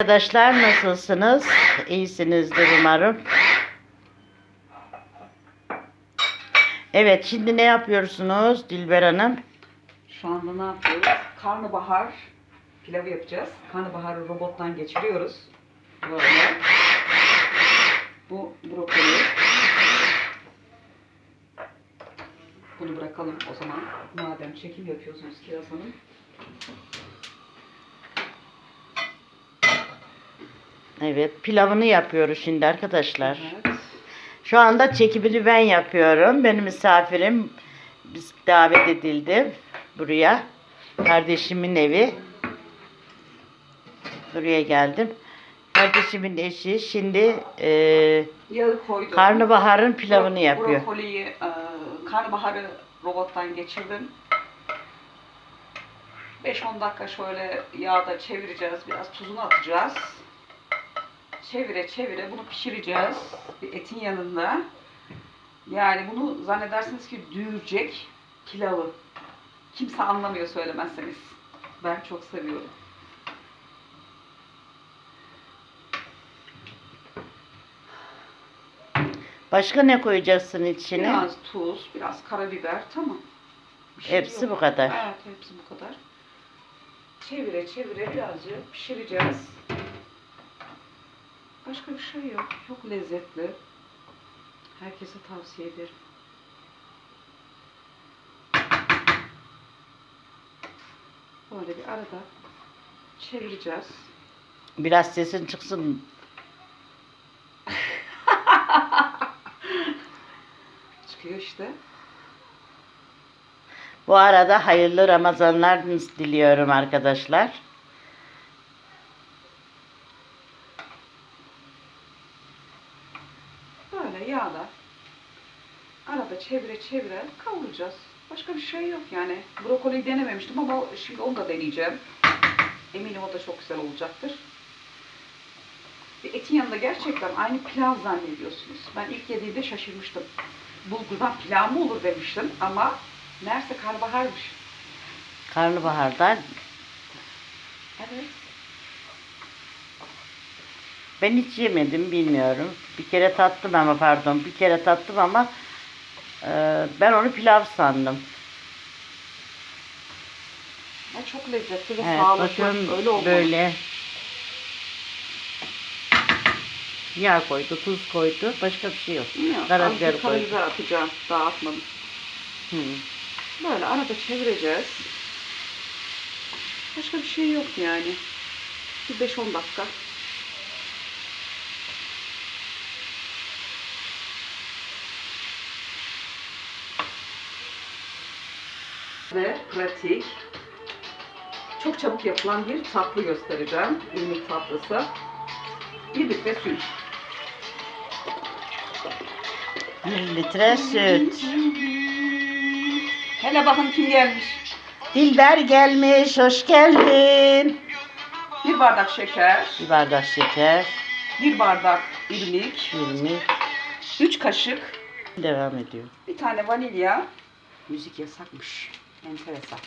Arkadaşlar nasılsınız? İyisinizdir umarım. Evet şimdi ne yapıyorsunuz Dilber Hanım? Şu anda ne yapıyoruz? Karnabahar pilavı yapacağız. Karnabaharı robottan geçiriyoruz. Bu brokoli. Bunu bırakalım o zaman. Madem çekim yapıyorsunuz Kiraz Hanım. Evet pilavını yapıyoruz şimdi arkadaşlar. Evet. Şu anda çekimini ben yapıyorum. Benim misafirim biz davet edildi buraya. Kardeşimin evi. Buraya geldim. Kardeşimin eşi şimdi e, Yağı koydum. karnabaharın pilavını yapıyor. Brokoliyi, e, karnabaharı robottan geçirdim. 5-10 dakika şöyle yağda çevireceğiz. Biraz tuzunu atacağız. Çevire çevire bunu pişireceğiz. Bir etin yanında. Yani bunu zannedersiniz ki düğürecek pilavı. Kimse anlamıyor söylemezseniz. Ben çok seviyorum. Başka ne koyacaksın içine? Biraz tuz, biraz karabiber. Tamam. Bir şey Hepsi yok. bu kadar. Evet, hepsi bu kadar. Çevire çevire birazcık pişireceğiz. Başka bir şey yok. Çok lezzetli. Herkese tavsiye ederim. Böyle bir arada çevireceğiz. Biraz sesin çıksın. Çıkıyor işte. Bu arada hayırlı Ramazanlar diliyorum arkadaşlar. Böyle yağda arada çevire çevire kavuracağız. Başka bir şey yok yani. Brokoliyi denememiştim ama şimdi onu da deneyeceğim. Eminim o da çok güzel olacaktır. Bir etin yanında gerçekten aynı pilav zannediyorsunuz. Ben ilk yediğimde şaşırmıştım. Bulgurdan pilav mı olur demiştim ama meğerse karnabaharmış. Karnabahardan. Evet. Ben hiç yemedim bilmiyorum. Bir kere tattım ama pardon bir kere tattım ama e, ben onu pilav sandım. Ama çok lezzetli ve Evet sağlıklı. Öyle olmalı. böyle yağ koydu, tuz koydu. Başka bir şey yok. Karabiber koydu. karabiber atacağım. Daha atmadım. Hı. Böyle arada çevireceğiz. Başka bir şey yok yani. Bir 5-10 dakika. Ve pratik. Çok çabuk yapılan bir tatlı göstereceğim. İrmik tatlısı. Bir litre süt. Bir litre süt. Hele bakın kim gelmiş. Dilber gelmiş, hoş geldin. Bir bardak şeker, Bir bardak şeker, bir bardak irmik, 20 üç kaşık devam ediyor. Bir tane vanilya. Müzik yasakmış. Enteresan.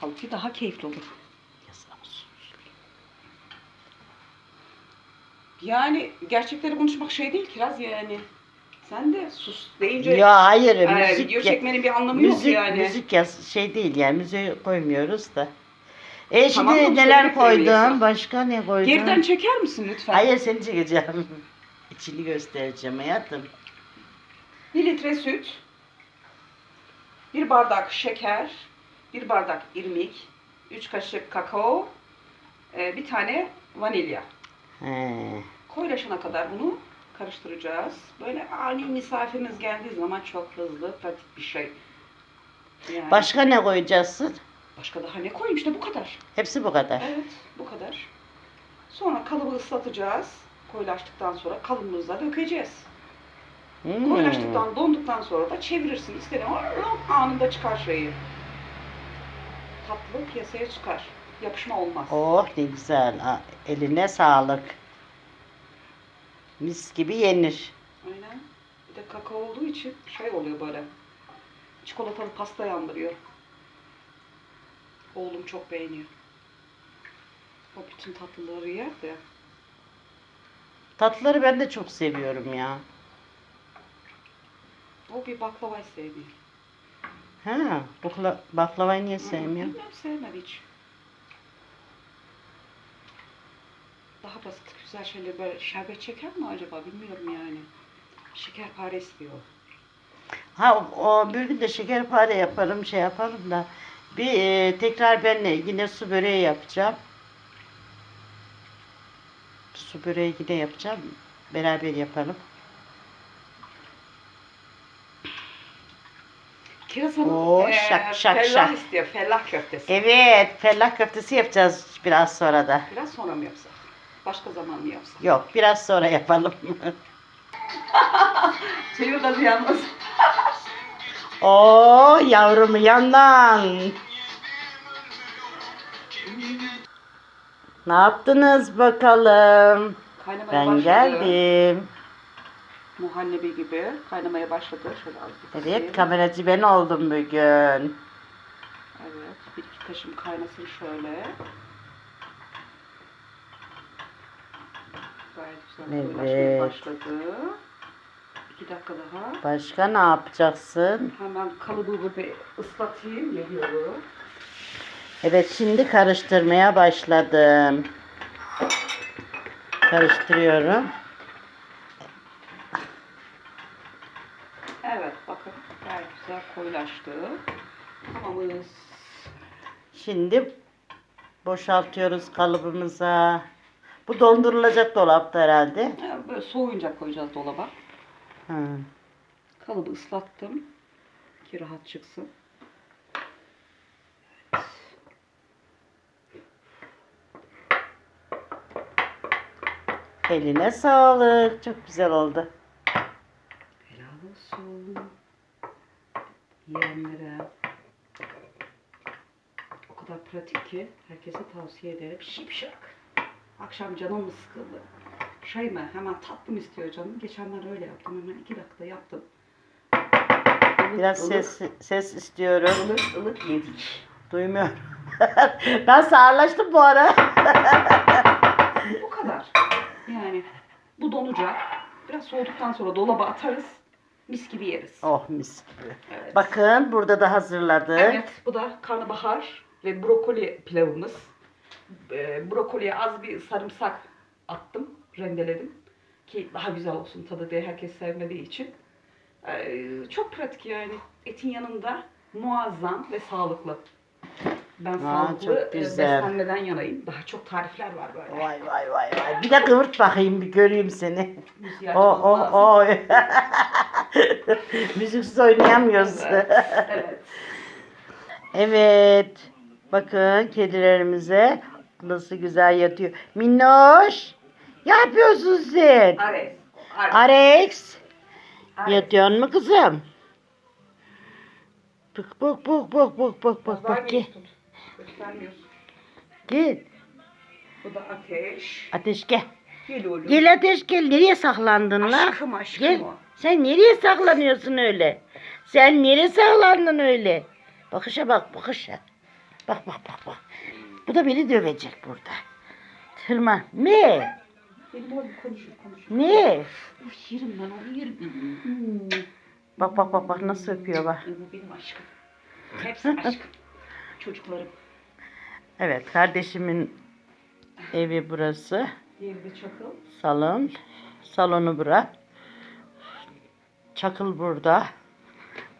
Halbuki daha keyifli olur. Yani gerçekleri konuşmak şey değil kiraz yani. Sen de sus deyince Ya hayır, e, müzik video çekmenin bir anlamı yok müzik, yani. müzik yaz şey değil yani müziği koymuyoruz da. E şimdi Tamam mı? neler Söylemek zorundayız. Başka ne koydun? Geriden çeker misin lütfen? Hayır seni çekeceğim. İçini göstereceğim hayatım. Bir litre süt, bir bardak şeker, bir bardak irmik, üç kaşık kakao, e, bir tane vanilya. He. Koyulaşana kadar bunu karıştıracağız. Böyle ani misafiriniz geldiği zaman çok hızlı, pratik bir şey. Yani Başka ne koyacaksın? başka daha ne koyayım işte bu kadar. Hepsi bu kadar. Evet, bu kadar. Sonra kalıbı ıslatacağız. Koyulaştıktan sonra kalıbımıza dökeceğiz. Hmm. Koyulaştıktan, donduktan sonra da çevirirsin. İstediğin anında çıkar şeyi. Tatlı piyasaya çıkar. Yapışma olmaz. Oh ne güzel. Eline sağlık. Mis gibi yenir. Aynen. Bir de kakao olduğu için şey oluyor böyle. Çikolatalı pasta yandırıyor. Oğlum çok beğeniyor. O bütün tatlıları yer de. Tatlıları ben de çok seviyorum ya. O bir baklavayı sevmiyor. Ha, bakla, baklavayı niye sevmiyor? Bilmem sevmedi hiç. Daha basit güzel şeyler böyle şerbet çeker mi acaba bilmiyorum yani. Şekerpare istiyor. Ha o, bir gün de şekerpare yaparım şey yaparım da bir e, tekrar ben yine su böreği yapacağım. Su böreği yine yapacağım. Beraber yapalım. Kiraz Hanım Oo, eee, şak, şak, fellah şak. istiyor. Fellah köftesi. Evet, fellah köftesi yapacağız biraz sonra da. Biraz sonra mı yapsak? Başka zaman mı yapsak? Yok, biraz sonra yapalım. Çevir gazı yalnız. Oo, yavrum yandan. Ne yaptınız bakalım? Kaynamaya Ben başladı. geldim. Muhallebi gibi kaynamaya başladı. Şöyle az bir Evet, kısayım. kameracı ben oldum bugün. Evet, bir iki taşım kaynasın şöyle. Gayet güzel Evet. koyulaşmaya başladı. İki dakika daha. Başka ne yapacaksın? Hemen kalıbımı bir ıslatayım. Geliyorum. Evet, şimdi karıştırmaya başladım. Karıştırıyorum. Evet, bakın gayet güzel koyulaştı. Tamamız. Şimdi boşaltıyoruz kalıbımıza. Bu dondurulacak dolapta herhalde. Böyle soğuyunca koyacağız dolaba. Ha. Kalıbı ıslattım ki rahat çıksın. Eline sağlık. Çok güzel oldu. Helal olsun. Yiyenlere. O kadar pratik ki herkese tavsiye ederim. Şipşak. Akşam canım mı sıkıldı? Şey mi? Hemen tatlı mı istiyor canım? Geçenler öyle yaptım. Hemen iki dakika yaptım. Ilık, Biraz ılık, ses ses istiyorum. ılık ılık yedik. Duymuyorum. ben sağırlaştım bu ara. Bu kadar. Yani bu donacak. Biraz soğuduktan sonra dolaba atarız. Mis gibi yeriz. oh mis gibi. Evet. Bakın burada da hazırladık. Evet, bu da karnabahar ve brokoli pilavımız. Ee, brokoliye az bir sarımsak attım, rendeledim ki daha güzel olsun tadı diye herkes sevmediği için. Ee, çok pratik yani. Etin yanında muazzam ve sağlıklı. Ben sağlıklı çok e, beslenmeden yanayım. Daha çok tarifler var böyle. Vay vay vay vay. Bir de kıvırt bakayım bir göreyim seni. Müziği O o. Müziksiz oynayamıyoruz. Evet, evet. Evet. Bakın kedilerimize nasıl güzel yatıyor. Minnoş. Ne yapıyorsun sen? Ares. Ares. Yatıyor mu kızım? Bak bak bak bak bak bak bak bak gel. Göstermiyorsun. Gel. Bu da ateş. Ateş gel. Gel oğlum. Gel ateş gel. Nereye saklandın lan? Aşkım aşkım Gel. o. Sen nereye saklanıyorsun öyle? Sen nereye saklandın öyle? Bakışa bak bakışa. Bak bak bak bak. Bu da beni dövecek burada. Tırma. Ne? Benim. Ne? Uf, yerim ben onu yerim. Hmm. Bak bak bak bak nasıl öpüyor bak. Bu benim aşkım. Hepsi aşkım. Çocuklarım. Evet kardeşimin evi burası. Diğeri de çakıl. Salon. Salonu bura. Çakıl burada.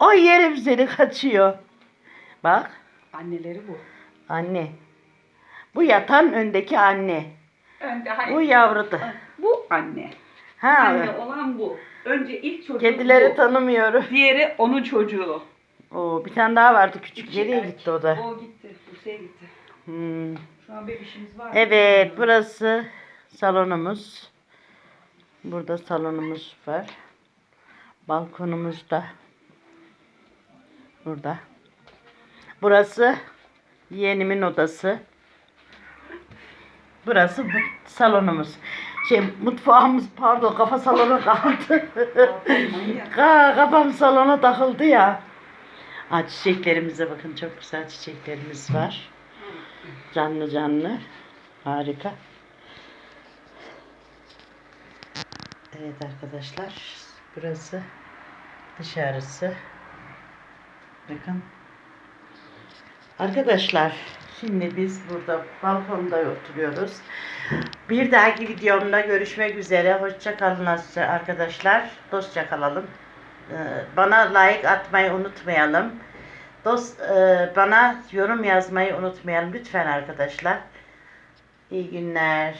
Ay yerim seni kaçıyor. Bak Anneleri bu. anne. Bu yatan öndeki anne. Önde hayır. Bu yavru da. Bu anne. Ha. Anne olan bu. Önce ilk çocuğu Kedileri bu. tanımıyorum. Diğeri onun çocuğu. Oo, bir tane daha vardı küçük. İki Nereye erkek. gitti o da? O gitti. Bursa'ya gitti. Hmm. Şu an bebişimiz var. Evet burası salonumuz. Burada salonumuz var. Balkonumuz da burada. Burası yeğenimin odası. Burası bu salonumuz. Şey mutfağımız pardon kafa salonu kaldı. Ka- Kafam salona takıldı ya. Aa, çiçeklerimize bakın çok güzel çiçeklerimiz var. Canlı canlı. Harika. Evet arkadaşlar. Burası dışarısı. Bakın. Arkadaşlar şimdi biz burada balkonda oturuyoruz. Bir dahaki videomda görüşmek üzere. Hoşça kalın arkadaşlar. Dostça kalalım. Ee, Bana like atmayı unutmayalım. Dost e, bana yorum yazmayı unutmayalım lütfen arkadaşlar. İyi günler.